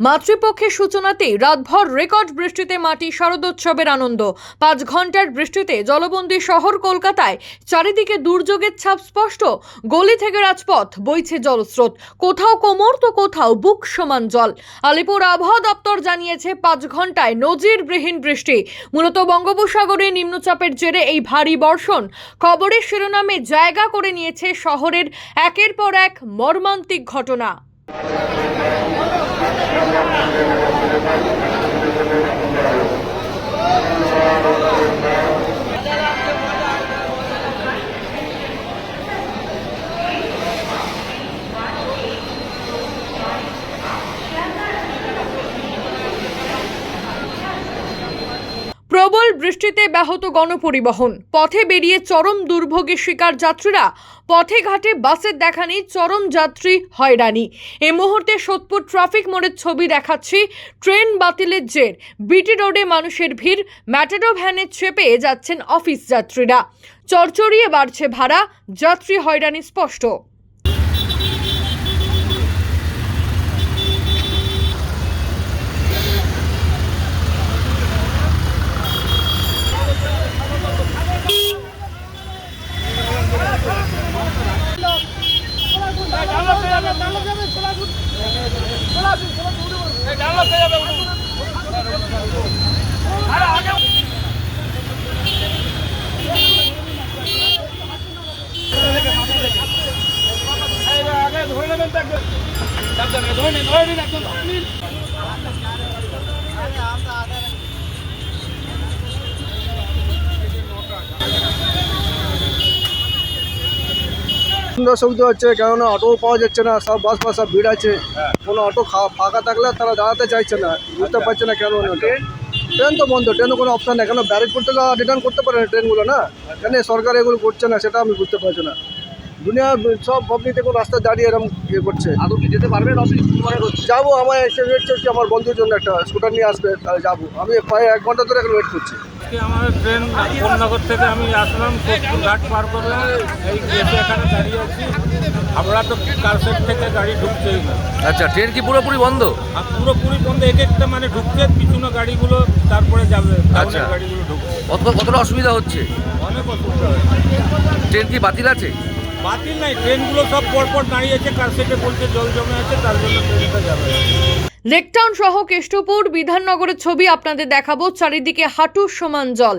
মাতৃপক্ষের সূচনাতেই রাতভর রেকর্ড বৃষ্টিতে মাটি শারদোৎসবের আনন্দ। পাঁচ ঘণ্টার বৃষ্টিতে জলবন্দী শহর কলকাতায় চারিদিকে দুর্যোগের ছাপ স্পষ্ট। গলি থেকে রাজপথ বইছে জলস্রোত। কোথাও কোমর তো কোথাও বুক সমান জল। আলিপুর আবহাওয়া দপ্তর জানিয়েছে পাঁচ ঘন্টায় নজিরবিহীন বৃষ্টি। মূলত বঙ্গোপসাগরে নিম্নচাপের জেরে এই ভারী বর্ষণ। খবরের শিরোনামে জায়গা করে নিয়েছে শহরের একের পর এক মর্মান্তিক ঘটনা। প্রবল বৃষ্টিতে ব্যাহত গণপরিবহন। পথে বেরিয়ে চরম দুর্ভোগের শিকার যাত্রীরা। পথে ঘাটে বাসের দেখা নেই চরম যাত্রী হয়রানি। এ মুহূর্তে সোদপুর ট্রাফিক মোড়ের ছবি দেখাচ্ছি। ট্রেন বাতিলের জের। বিটি রোডে মানুষের ভিড়। ম্যাটাডো ভ্যানে চেপে যাচ্ছেন অফিস যাত্রীরা। চরচরিয়ে বাড়ছে ভাড়া। যাত্রী হয়রানি স্পষ্ট। সুন্দর সুবিধা হচ্ছে, কেননা অটো পাওয়া যাচ্ছে না, সব বাস বাস সব ভিড় আছে। কোনো অটো ফাঁকা থাকলে তারা দাঁড়াতে চাইছে না, বুঝতে পারছে না কেন। ট্রেন তো বন্ধ ট্রেনে কোনো অপশান নেই, কেন ব্যারেকপুর থেকে রিটার্ন করতে পারে না ট্রেনগুলো না? কেন সরকার এগুলো করছে না, সেটা আমি বুঝতে পারছি না। দুনিয়া সব পাবলিক কোনো রাস্তা দাঁড়িয়ে এরকম ইয়ে করছে। আদৌ কি যেতে পারবেন করছি? যাব আমার ওয়েট করছি আমার বন্ধুর জন্য একটা স্কুটার নিয়ে আসবে তাহলে যাব। আমি প্রায় এক ঘণ্টা ধরে এখন ওয়েট করছি। আমার ট্রেন কোন্নগর থেকে আমি আসলাম ঘাট পার করলাম এই গেটে এখানে দাঁড়িয়ে আছি। আমরা তো কালসেট থেকে গাড়ি ঢুকছেই না। আচ্ছা ট্রেন কি পুরোপুরি বন্ধ? আর পুরোপুরি বন্ধ এক একটা মানে ঢুকছে পিছনে গাড়িগুলো তারপরে যাবে আচ্ছা। গাড়িগুলো ঢুকছে। কত কতটা অসুবিধা হচ্ছে? অনেক অসুবিধা হচ্ছে। ট্রেন কি বাতিল আছে? বাতিল নাই, ট্রেনগুলো সব পরপর দাঁড়িয়ে আছে কালসেটে বলছে, জল জমে আছে, তার জন্য ট্রেনটা যাবে। লেকটাউন সহ কেষ্টপুর বিধাননগরের ছবি আপনাদের দেখাবো, চারিদিকে হাঁটুর সমান জল।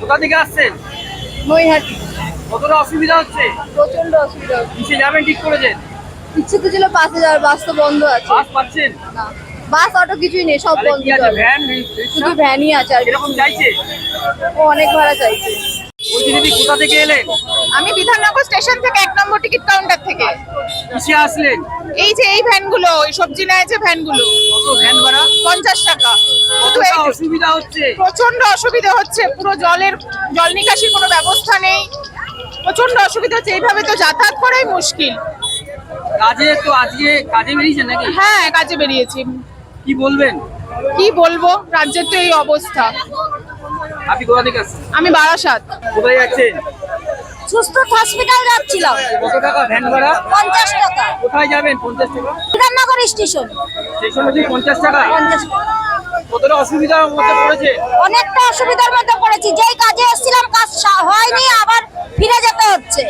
কোথা থেকে আসছেন? নৈহাটি কতটা অসুবিধা হচ্ছে? প্রচণ্ড অসুবিধা হচ্ছে। কিসে যাবেন ঠিক করেছেন? ইচ্ছে তো ছিল বাসে যাওয়ার বাস তো বন্ধ আছে। বাস পাচ্ছেন? না বাস অটো কিছুই নেই সব বন্ধ ভ্যান শুধু ভ্যানই আছে আর এরকম চাইছে? ও অনেক ভাড়া চাইছে। কোথা থেকে এলেন? আমি বিধাননগর স্টেশন থেকে এক নম্বর টিকিট কাউন্টার থেকে। কিসে আসলেন? এই যে এই ভ্যানগুলো এই সবজি নেয় যে ভ্যানগুলো। কত ভ্যান ভাড়া? পঞ্চাশ টাকা। এই- অসুবিধা হচ্ছে? প্রচণ্ড অসুবিধা হচ্ছে পুরো জলের জল নিকাশির কোনো ব্যবস্থা নেই। প্রচণ্ড অসুবিধা হচ্ছে এইভাবে তো যাতায়াত করাই মুশকিল। কাজে তো আজকে কাজে বেরিয়েছেন নাকি? হ্যাঁ কাজে বেরিয়েছি। কি বলবেন? কি বলব? রাজ্যের তো এই অবস্থা। আপনি কোথা থেকে আসছেন? আমি বারাসাত। কোথায় যাচ্ছেন? সুস্থ হসপিটাল যাচ্ছিলাম। কত টাকা ভ্যান ভাড়া? পঞ্চাশ টাকা। কোথায় যাবেন? পঞ্চাশ টাকা? বিধাননগর স্টেশন। স্টেশন অবধি পঞ্চাশ টাকা? পঞ্চাশ। কতটা অসুবিধার মধ্যে পড়েছে? অনেকটা অসুবিধার মধ্যে পড়েছি। যেই কাজে এসেছিলাম কাজ হয়নি আবার ফিরে যেতে হচ্ছে।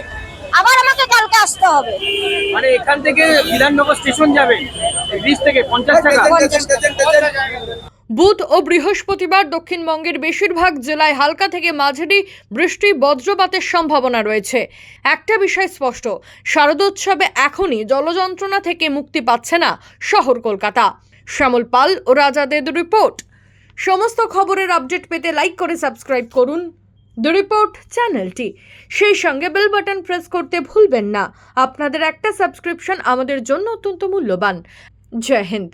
আবার আমাকে কালকে আসতে হবে। মানে এখান থেকে বিধাননগর স্টেশন যাবেন ব্রিজ থেকে পঞ্চাশ টাকা? বুধ ও বৃহস্পতিবার দক্ষিণবঙ্গের বেশিরভাগ জেলায় হালকা থেকে মাঝারি বৃষ্টি, বজ্রপাতের সম্ভাবনা রয়েছে। একটা বিষয় স্পষ্ট শারদোৎসবে এখনই জলযন্ত্রণা থেকে মুক্তি পাচ্ছে না শহর কলকাতা। শ্যামল পাল ও রাজাদের রিপোর্ট। সমস্ত খবরের আপডেট পেতে লাইক করে সাবস্ক্রাইব করুন। দ্য রিপোর্ট চ্যানেলটি। সেই সঙ্গে বেল বাটন প্রেস করতে ভুলবেন না। আপনাদের একটা সাবস্ক্রিপশন আমাদের জন্য অত্যন্ত মূল্যবান। জয় হিন্দ।